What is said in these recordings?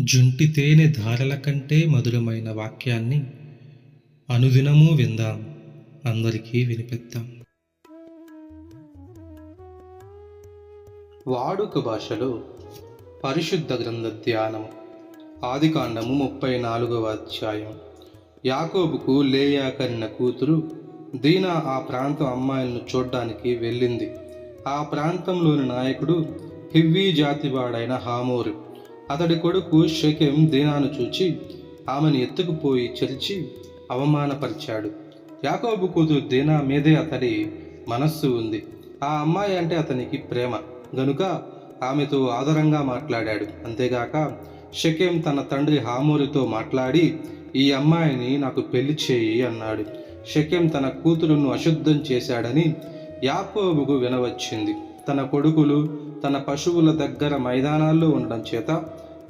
జుంటి తేనె ధారల కంటే మధురమైన వాక్యాన్ని అనుదినము విందాం. అందరికీ వినిపిద్దాం. వాడుక భాషలో పరిశుద్ధ గ్రంథ ధ్యానము ఆదికాండము ముప్పై నాలుగవ అధ్యాయం. యాకోబుకు లేయా కన్న కూతురు దీనా ఆ ప్రాంతం అమ్మాయిలను చూడ్డానికి వెళ్ళింది. ఆ ప్రాంతంలోని నాయకుడు హివ్వీ జాతివాడైన హామోరు. అతడి కొడుకు షకెం దీనాను చూచి ఆమెను ఎత్తుకుపోయి చలిచి అవమానపరిచాడు. యాకోబు కూతురు దీనా మీదే అతడి మనస్సు ఉంది. ఆ అమ్మాయి అంటే అతనికి ప్రేమ. గనుక ఆమెతో ఆదరంగా మాట్లాడాడు. అంతేగాక షకేం తన తండ్రి హామోరితో మాట్లాడి ఈ అమ్మాయిని నాకు పెళ్ళి చేయి అన్నాడు. షకేం తన కూతురును అశుద్ధం చేశాడని యాకోబుకు వినవచ్చింది. తన కొడుకులు తన పశువుల దగ్గర మైదానాల్లో ఉండడం చేత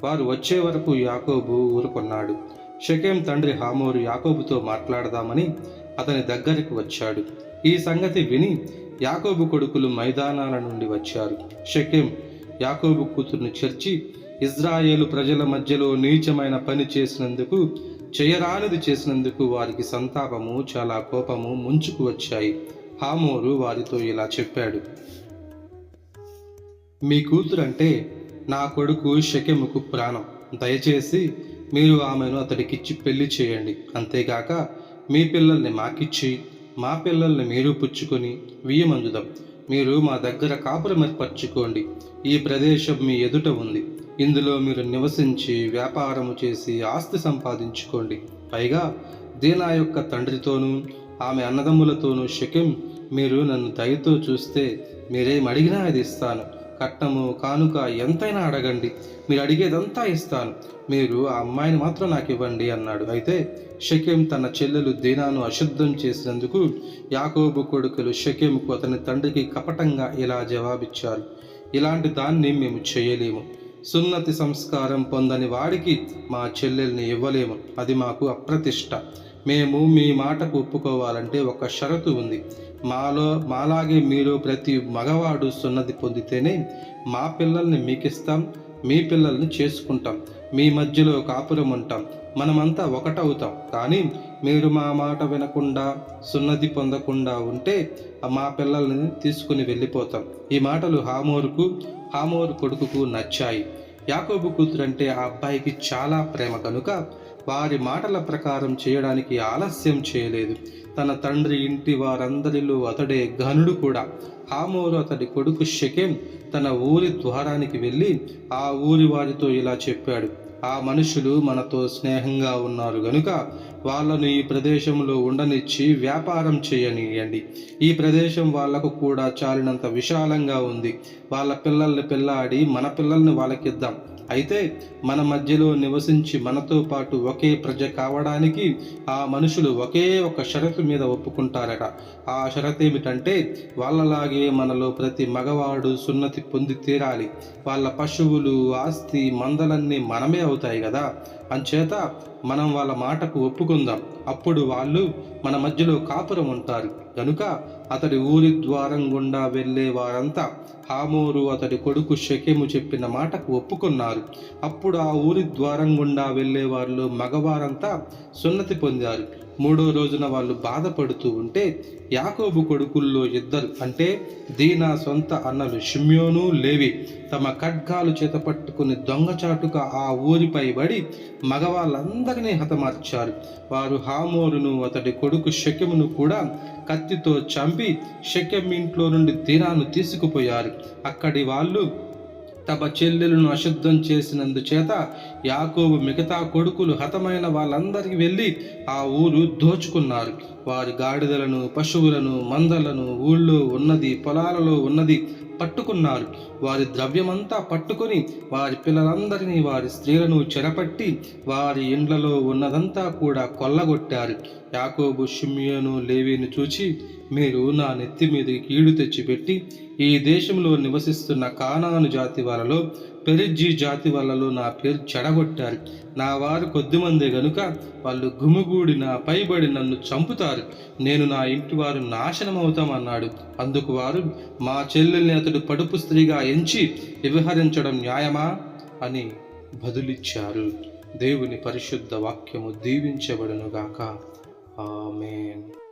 వారు వచ్చే వరకు యాకోబు ఊరుకొన్నాడు. షకేం తండ్రి హామోరు యాకోబుతో మాట్లాడదామని అతని దగ్గరికి వచ్చాడు. ఈ సంగతి విని యాకోబు కొడుకులు మైదానాల నుండి వచ్చారు. షకేం యాకోబు కూతురుని చేర్చి ఇజ్రాయేలు ప్రజల మధ్యలో నీచమైన పని చేసినందుకు చేయరానిది చేసినందుకు వారికి సంతాపము చాలా కోపము ముంచుకు వచ్చాయి. హామోరు వారితో ఇలా చెప్పాడు. మీ కూతురు అంటే నా కొడుకు షకెముకు ప్రాణం. దయచేసి మీరు ఆమెను అతడికిచ్చి పెళ్ళి చేయండి. అంతేగాక మీ పిల్లల్ని మాకిచ్చి మా పిల్లల్ని మీరు పుచ్చుకొని వియ్యమందుదాం మీరు మా దగ్గర కాపురం ఏర్పరచుకోండి. ఈ ప్రదేశం మీ ఎదుట ఉంది. ఇందులో మీరు నివసించి వ్యాపారము చేసి ఆస్తి సంపాదించుకోండి. పైగా దీనా యొక్క తండ్రితోనూ ఆమె అన్నదమ్ములతోనూ శకెం మీరు నన్ను దయతో చూస్తే మీరేం అడిగినా అది ఇస్తాను. కట్నము కానుక ఎంతైనా అడగండి. మీరు అడిగేదంతా ఇస్తాను. మీరు ఆ అమ్మాయిని మాత్రం నాకు ఇవ్వండి అన్నాడు. అయితే షకేం తన చెల్లెలు దీనాను అశుద్ధం చేసినందుకు యాకోబు కొడుకులు షకెంకు అతని తండ్రికి కపటంగా ఇలా జవాబిచ్చారు. ఇలాంటి దాన్ని మేము చేయలేము. సున్నతి సంస్కారం పొందని వాడికి మా చెల్లెల్ని ఇవ్వలేము. అది మాకు అప్రతిష్ట. మేము మీ మాటకు ఒప్పుకోవాలంటే ఒక షరతు ఉంది. మాలో మాలాగే మీరు ప్రతి మగవాడు సున్నతి పొందితేనే మా పిల్లల్ని మీకిస్తాం మీ పిల్లల్ని చేసుకుంటాం మీ మధ్యలో కాపురం ఉంటాం మనమంతా ఒకటవుతాం. కానీ మీరు మా మాట వినకుండా సున్నతి పొందకుండా ఉంటే మా పిల్లల్ని తీసుకుని వెళ్ళిపోతాం. ఈ మాటలు హామోరుకు హామోరు కొడుకుకు నచ్చాయి. యాకోబు కూతురు అంటే ఆ అబ్బాయికి చాలా ప్రేమ కనుక వారి మాటల ప్రకారం చేయడానికి ఆలస్యం చేయలేదు. తన తండ్రి ఇంటి వారందరిలో అతడే ఘనుడు కూడా. హామోరు అతడి కొడుకు షకేం తన ఊరి ద్వారానికి వెళ్ళి ఆ ఊరి వారితో ఇలా చెప్పాడు. ఆ మనుషులు మనతో స్నేహంగా ఉన్నారు గనుక వాళ్ళను ఈ ప్రదేశంలో ఉండనిచ్చి వ్యాపారం చేయనియండి. ఈ ప్రదేశం వాళ్ళకు కూడా చాలినంత విశాలంగా ఉంది. వాళ్ళ పిల్లల్ని పెళ్ళాడి మన పిల్లల్ని వాళ్ళకిద్దాం. అయితే మన మధ్యలో నివసించి మనతో పాటు ఒకే ప్రజ కావడానికి ఆ మనుషులు ఒకే ఒక షరతు మీద ఒప్పుకుంటారట. ఆ షరత్ ఏమిటంటే వాళ్ళలాగే మనలో ప్రతి మగవాడు సున్నతి పొంది తీరాలి. వాళ్ళ పశువులు ఆస్తి మందలన్నీ మనమే అవుతాయి కదా అంచేత మనం వాళ్ళ మాటకు ఒప్పుకుందాం. అప్పుడు వాళ్ళు మన మధ్యలో కాపురం ఉంటారు. కనుక అతడి ఊరి ద్వారం గుండా వెళ్ళే వారంతా హామోరు అతడి కొడుకు షకేము చెప్పిన మాటకు ఒప్పుకున్నారు. అప్పుడు ఆ ఊరి ద్వారం గుండా వెళ్ళే వాళ్ళు మగవారంతా సున్నతి పొందారు. మూడో రోజున వాళ్ళు బాధపడుతూ ఉంటే యాకోబు కొడుకుల్లో ఇద్దరు అంటే దీనా సొంత అన్నలు షిమ్యోను లేవి తమ ఖడ్గాలు చేత పట్టుకుని దొంగచాటుగా ఆ ఊరిపై పడి మగవాళ్ళందరినీ హతమార్చారు. వారు హామోరును అతడి కొడుకు శక్యమును కూడా కత్తితో చంపి శక్యం ఇంట్లో నుండి తీరాను తీసుకుపోయారు. అక్కడి వాళ్ళు తమ చెల్లెలను అశుద్ధం చేసినందుచేత యాకోబు మిగతా కొడుకులు హతమైన వాళ్ళందరికీ వెళ్ళి ఆ ఊరు దోచుకున్నారు. వారి గాడిదలను పశువులను మందలను ఊళ్ళో ఉన్నది పొలాలలో ఉన్నది పట్టుకున్నారు. వారి ద్రవ్యమంతా పట్టుకొని వారి పిల్లలందరినీ వారి స్త్రీలను చెరపట్టి వారి ఇండ్లలో ఉన్నదంతా కూడా కొల్లగొట్టారు. యాకోబు షిమ్యోను లేవిని చూచి మీరు నా నెత్తి మీద కీడు తెచ్చిపెట్టి ఈ దేశంలో నివసిస్తున్న కానాను జాతి వాళ్ళలో పెరిజ్జీ జాతి వాళ్ళలో నా పేరు చెడగొట్టారు. నా వారు కొద్దిమందే గనుక వాళ్ళు గుమిగూడి నా పైబడి నన్ను చంపుతారు. నేను నా ఇంటి వారు నాశనం అవుతామన్నాడు అందుకు వారు మా చెల్లెల్ని అతడు పడుపు స్త్రీగా ఎంచి వ్యవహరించడం న్యాయమా? అని బదులిచ్చారు. దేవుని పరిశుద్ధ వాక్యము దీవించబడునుగాక. ఆమెన్.